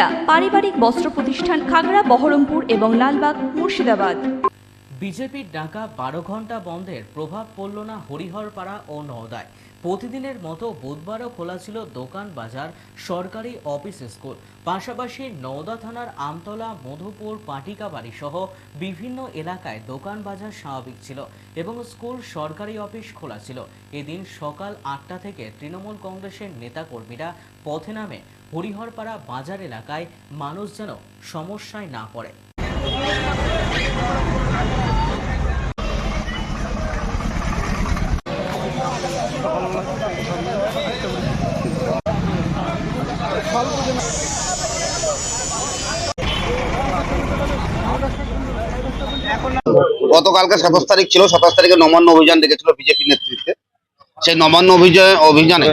সুনিতা পারিবারিক বস্ত্র প্রতিষ্ঠান খাগড়া, বহরমপুর এবং লালবাগ, মুর্শিদাবাদ। বিজেপির ডাকা বারো ঘণ্টা বন্ধের প্রভাব পড়ল না হরিহরপাড়া ও নওদায়। প্রতিদিনের মতো বুধবারও খোলা ছিল দোকান বাজার, সরকারি অফিস স্কুল। পাশাপাশি নওদা থানার আমতলা, মধুপুর, পাটিকাবাড়ি সহ বিভিন্ন এলাকায় দোকান বাজার স্বাভাবিক ছিল এবং স্কুল, সরকারি অফিস খোলা ছিল। এদিন সকাল আটটা থেকে তৃণমূল কংগ্রেসের নেতাকর্মীরা পথে নামে হরিহরপাড়া বাজার এলাকায় মানুষ যেন সমস্যায় না পড়ে। গতকালকে সাতাশ তারিখ ছিল, সাতাশ তারিখে নমান্য অভিযান ডেকেছিল বিজেপি নেতৃত্বে। সেই নমান্য অভিযান অভিযানে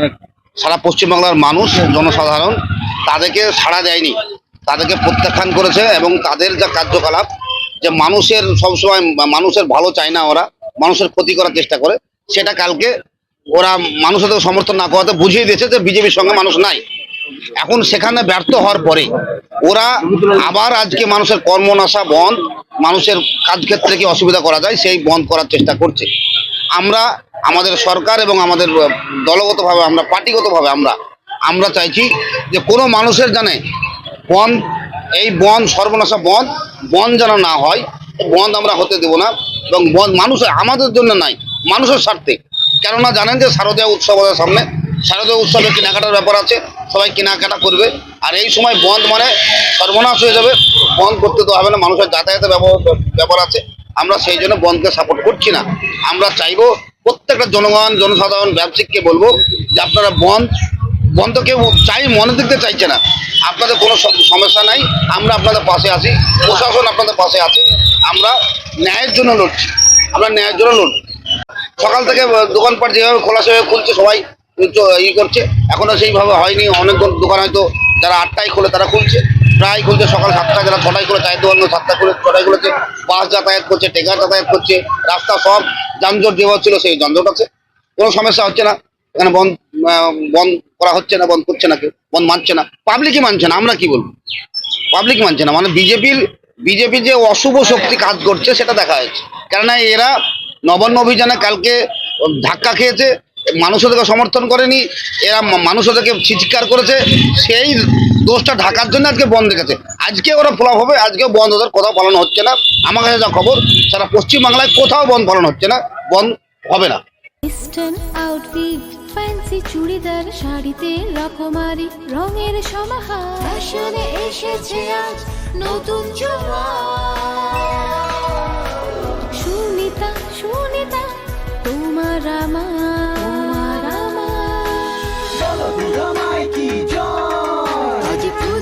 সারা পশ্চিমবাংলার মানুষ, জনসাধারণ তাদেরকে সাড়া দেয়নি। তাদেরকে প্রত্যাখ্যান করেছে এবং তাদের যা কার্যকলাপ, যে মানুষের সবসময় মানুষের ভালো চায় না ওরা, মানুষের ক্ষতি করার চেষ্টা করে, সেটা কালকে ওরা মানুষের সমর্থন না করাতে বুঝিয়ে দিয়েছে যে বিজেপির সঙ্গে মানুষ নাই। এখন সেখানে ব্যর্থ হওয়ার পরে ওরা আবার আজকে মানুষের কর্মনাশা বন্ধ, মানুষের কাজ ক্ষেত্রে কি অসুবিধা করা যায়, সেই বন্ধ করার চেষ্টা করছে। আমরা, আমাদের সরকার এবং আমাদের দলগতভাবে আমরা, পার্টিগতভাবে আমরা আমরা চাইছি যে কোনো মানুষের জানে বন, এই বন্ধ সর্বনাশা বন্ধ বন যেন না হয় বন্ধ আমরা হতে দেব না এবং বন্ধ মানুষের আমাদের জন্য নাই, মানুষের স্বার্থে। কেননা জানেন যে শারদীয় উৎসব আছে সামনে, শারদীয় উৎসবে কেনাকাটার ব্যাপার আছে, সবাই কেনাকাটা করবে। আর এই সময় বন্ধ মানে সর্বনাশ হয়ে যাবে বন্ধ করতে তো হবে না, মানুষের যাতায়াতের ব্যাপার আছে। আমরা সেই জন্য বন্ধকে সাপোর্ট করছি না। আমরা চাইব প্রত্যেকটা জনগণ, জনসাধারণ ব্যবসায়িককে বলব যে আপনারা বন্ধ বন্ধ কেউ চাই মনে দিতে চাইছে না। আপনাদের কোনো সমস্যা নাই, আমরা আপনাদের পাশে আছি, প্রশাসন আপনাদের পাশে আছে, আমরা ন্যায়ের জন্য লড়ছি, আমরা ন্যায়ের জন্য লড়ছি। সকাল থেকে দোকানপাট যেভাবে খোলা সেভাবে খুলছে, সবাই ই করছে। এখনও সেইভাবে হয়নি অনেক দোকান হয়তো যারা আটটায় খোলে তারা খুলছে। প্রায় খুলছে সকাল সাতটা যারা ছটায় খুলে চায়ের দোকান সাতটা করে ছটায় খুলেছে বাস যাতায়াত করছে, টেকার যাতায়াত করছে, রাস্তা সব যানজট যেভাবে ছিল সেই যানজট আছে। কোনো সমস্যা হচ্ছে না, এখানে বন্ধ বন্ধ করা হচ্ছে না, বন্ধ করছে না কেউ, বন্ধ মানছে না। পাবলিকই মানছে না, আমরা কি বলব? পাবলিক মানছে না মানে বিজেপির বিজেপি যে অশুভ শক্তি কাজ করছে সেটা দেখা যাচ্ছে। কেননা এরা নবান্ন অভিযানে কালকে ধাক্কা খেয়েছে মানুষ ওদেরকে সমর্থন করেনি এরা মানুষ ওদেরকে চিৎকার করেছে সেই দোষটা ঢাকার জন্য আজকে বন্ধ রেখেছে আজকে ওরা ফ্লপ হবে আজকে বন্ধ ওদের কোথাও পালন হচ্ছে না। আমার কাছে যা খবর সারা পশ্চিমবাংলায় কোথাও বন্ধ পালন হচ্ছে না বন্ধ হবে না। আউটফিট ফ্যান্সি চুড়িদার শাড়িতে রকমারি রঙের সমাহার। ফ্যাশনে এসেছে আজ নতুন